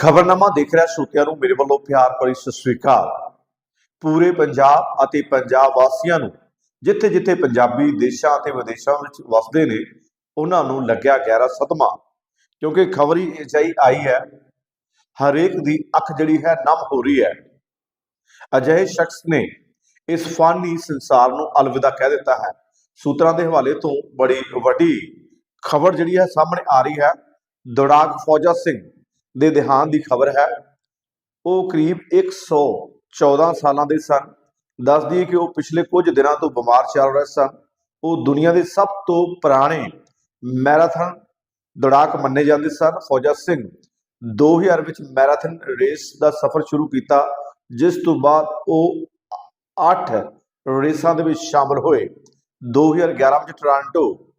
ਖਬਰਨਾਮਾ ਦੇਖ ਰਿਹਾ ਸਰੋਤਿਆਂ ਨੂੰ ਮੇਰੇ ਵੱਲੋਂ ਪਿਆਰ ਭਰੀ ਸਤਿ ਸ੍ਰੀ ਅਕਾਲ। ਪੂਰੇ ਪੰਜਾਬ ਅਤੇ ਪੰਜਾਬ ਵਾਸੀਆਂ ਨੂੰ ਜਿੱਥੇ ਜਿੱਥੇ ਪੰਜਾਬੀ ਦੇਸ਼ਾਂ ਅਤੇ ਵਿਦੇਸ਼ਾਂ ਵਿੱਚ ਵਸਦੇ ਨੇ, ਉਹਨਾਂ ਨੂੰ ਲੱਗਿਆ ਗਹਿਰਾ ਸਦਮਾ। ਕਿਉਂਕਿ ਖਬਰੀ ਅਜਿਹੀ ਆਈ ਹੈ, ਹਰੇਕ ਦੀ ਅੱਖ ਜਿਹੜੀ ਹੈ ਨਮ ਹੋ ਰਹੀ ਹੈ। ਅਜਿਹੇ ਸ਼ਖਸ ਨੇ ਇਸ ਫਾਨੀ ਸੰਸਾਰ ਨੂੰ ਅਲਵਿਦਾ ਕਹਿ ਦਿੱਤਾ ਹੈ। ਸੂਤਰਾਂ ਦੇ ਹਵਾਲੇ ਤੋਂ ਬੜੀ ਵੱਡੀ ਖਬਰ ਜਿਹੜੀ ਹੈ ਸਾਹਮਣੇ ਆ ਰਹੀ ਹੈ, ਦੌੜਾਕ ਫੌਜਾ ਸਿੰਘ। ਦੇ ਦੇਹਾਂਤ ਦੀ ਖਬਰ ਹੈ। ਉਹ ਕਰੀਬ 114 ਸਾਲਾਂ ਦੇ ਸਨ। ਦੱਸਦੀ ਹੈ ਕਿ ਉਹ ਪਿਛਲੇ ਕੁਝ ਦਿਨਾਂ ਤੋਂ ਬਿਮਾਰ ਚੱਲ ਰਹੇ ਸਨ। ਉਹ ਦੁਨੀਆ ਦੇ ਸਭ ਤੋਂ ਪੁਰਾਣੇ ਮੈਰਾਥਨ ਦੌੜਾਕ ਮੰਨੇ ਜਾਂਦੇ ਸਨ। ਫੌਜਾ ਸਿੰਘ 2000 ਵਿੱਚ ਮੈਰਾਥਨ ਰੇਸ ਦਾ ਸਫ਼ਰ ਸ਼ੁਰੂ ਕੀਤਾ, ਜਿਸ ਤੋਂ ਬਾਅਦ ਉਹ 8 ਰੇਸਾਂ ਦੇ ਵਿੱਚ ਸ਼ਾਮਲ ਹੋਏ। 2011 ਵਿੱਚ ਟੋਰਾਂਟੋ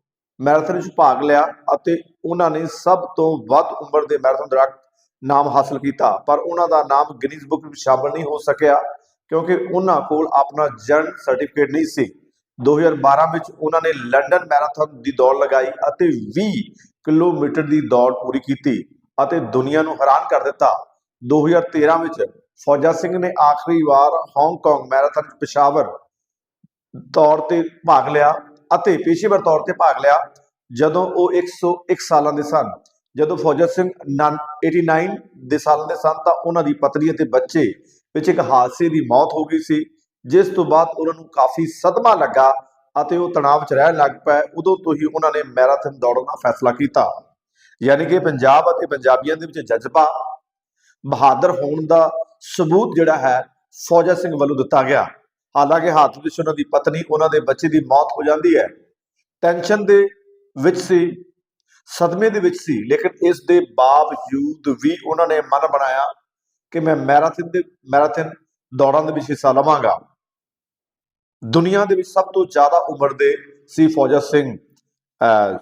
ਮੈਰਾਥਨ ਵਿੱਚ ਭਾਗ ਲਿਆ ਅਤੇ ਉਹਨਾਂ ਨੇ ਸਭ ਤੋਂ ਵੱਧ ਉਮਰ ਦੇ ਮੈਰਾਥਨ ਦੌੜਾਕ ਨਾਮ ਹਾਸਲ ਕੀਤਾ। ਪਰ ਉਹਨਾਂ ਦਾ ਨਾਮ ਗਿਨੀਜ਼ ਬੁੱਕ ਵਿੱਚ ਸ਼ਾਮਲ ਨਹੀਂ ਹੋ ਸਕਿਆ ਕਿਉਂਕਿ ਉਹਨਾਂ ਕੋਲ ਆਪਣਾ ਜਨਮ ਸਰਟੀਫਿਕੇਟ ਨਹੀਂ ਸੀ। 2012 ਵਿੱਚ ਉਹਨਾਂ ਨੇ ਲੰਡਨ ਮੈਰਾਥਨ ਦੀ ਦੌੜ ਲਗਾਈ ਅਤੇ 20 ਕਿਲੋਮੀਟਰ ਦੀ ਦੌੜ ਪੂਰੀ ਕੀਤੀ ਅਤੇ ਦੁਨੀਆ ਨੂੰ ਹੈਰਾਨ ਕਰ ਦਿੱਤਾ। 2013 ਵਿੱਚ ਫੌਜਾ ਸਿੰਘ ਨੇ ਆਖਰੀ ਵਾਰ ਹਾਂਗਕਾਂਗ ਮੈਰਾਥਨ ਪਿਸ਼ਾਵਰ ਤੌਰ ਤੇ ਭਾਗ ਲਿਆ ਅਤੇ ਪੇਸ਼ੇਵਰ ਤੌਰ ਤੇ ਭਾਗ ਲਿਆ ਜਦੋਂ ਉਹ 101 ਸਾਲਾਂ ਦੇ ਸਨ। ਜਦੋਂ ਫੌਜਾ ਸਿੰਘ ਨਨ- 89 ਦੇ ਸਾਲਾਂ ਦੇ ਸਨ ਤਾਂ ਉਹਨਾਂ ਦੀ ਪਤਨੀ ਅਤੇ ਬੱਚੇ ਵਿੱਚ ਇੱਕ ਹਾਦਸੇ ਦੀ ਮੌਤ ਹੋ ਗਈ ਸੀ, ਜਿਸ ਤੋਂ ਬਾਅਦ ਉਹਨਾਂ ਨੂੰ ਕਾਫੀ ਸਦਮਾ ਲੱਗਾ ਅਤੇ ਉਹ ਤਣਾਅ ਵਿੱਚ ਰਹਿਣ ਲੱਗ ਪਏ। ਉਦੋਂ ਤੋਂ ਹੀ ਉਹਨਾਂ ਨੇ ਮੈਰਾਥਨ ਦੌੜਨ ਦਾ ਫੈਸਲਾ ਕੀਤਾ। ਯਾਨੀ ਕਿ ਪੰਜਾਬ ਅਤੇ ਪੰਜਾਬੀਆਂ ਦੇ ਵਿੱਚ ਜਜ਼ਬਾ, ਬਹਾਦਰ ਹੋਣ ਦਾ ਸਬੂਤ ਜਿਹੜਾ ਹੈ ਫੌਜਾ ਸਿੰਘ ਵੱਲੋਂ ਦਿੱਤਾ ਗਿਆ। ਹਾਲਾਂਕਿ ਹੱਥ ਵਿੱਚ ਉਹਨਾਂ ਦੀ ਪਤਨੀ ਉਹਨਾਂ ਦੇ ਬੱਚੇ ਦੀ ਮੌਤ ਹੋ ਜਾਂਦੀ ਹੈ। ਟੈਨਸ਼ਨ ਦੇ ਵਿੱਚ ਸੀ ਸਦਮੇ ਦੇ ਵਿੱਚ ਸੀ ਲੇਕਿਨ ਇਸ ਦੇ ਬਾਵਜੂਦ ਵੀ ਉਹਨਾਂ ਨੇ ਮਨ ਬਣਾਇਆ ਕਿ ਮੈਂ ਮੈਰਾਥਨ ਦੇ ਮੈਰਾਥਨ ਦੌੜਾਂ ਦੇ ਵਿੱਚ ਹਿੱਸਾ ਲਵਾਂਗਾ। ਦੁਨੀਆ ਦੇ ਵਿੱਚ ਸਭ ਤੋਂ ਜ਼ਿਆਦਾ ਉਮਰ ਦੇ ਸੀ ਫੌਜਾ ਸਿੰਘ ਅਹ,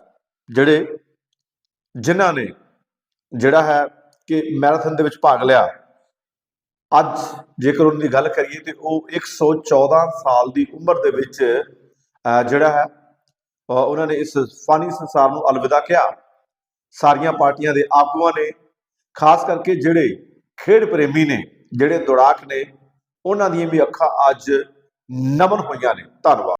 ਜਿਹੜੇ ਜਿਨ੍ਹਾਂ ਨੇ ਜਿਹੜਾ ਹੈ ਕਿ ਮੈਰਾਥਨ ਦੇ ਵਿੱਚ ਭਾਗ ਲਿਆ। ਅੱਜ ਜੇਕਰ ਉਹਨਾਂ ਦੀ ਗੱਲ ਕਰੀਏ ਤੇ ਉਹ 114 ਸਾਲ ਦੀ ਉਮਰ ਦੇ ਵਿੱਚ ਜਿਹੜਾ ਹੈ ਉਹਨਾਂ ਨੇ ਇਸ ਫਾਨੀ ਸੰਸਾਰ ਨੂੰ ਅਲਵਿਦਾ ਕਿਹਾ। ਸਾਰੀਆਂ ਪਾਰਟੀਆਂ ਦੇ ਆਗੂਆਂ ਨੇ, ਖਾਸ ਕਰਕੇ ਜਿਹੜੇ ਖੇਡ ਪ੍ਰੇਮੀ ਨੇ, ਜਿਹੜੇ ਦੌੜਾਕ ਨੇ, ਉਹਨਾਂ ਦੀਆਂ ਵੀ ਅੱਖਾਂ ਅੱਜ ਨਮਨ ਹੋਈਆਂ ਨੇ। ਧੰਨਵਾਦ।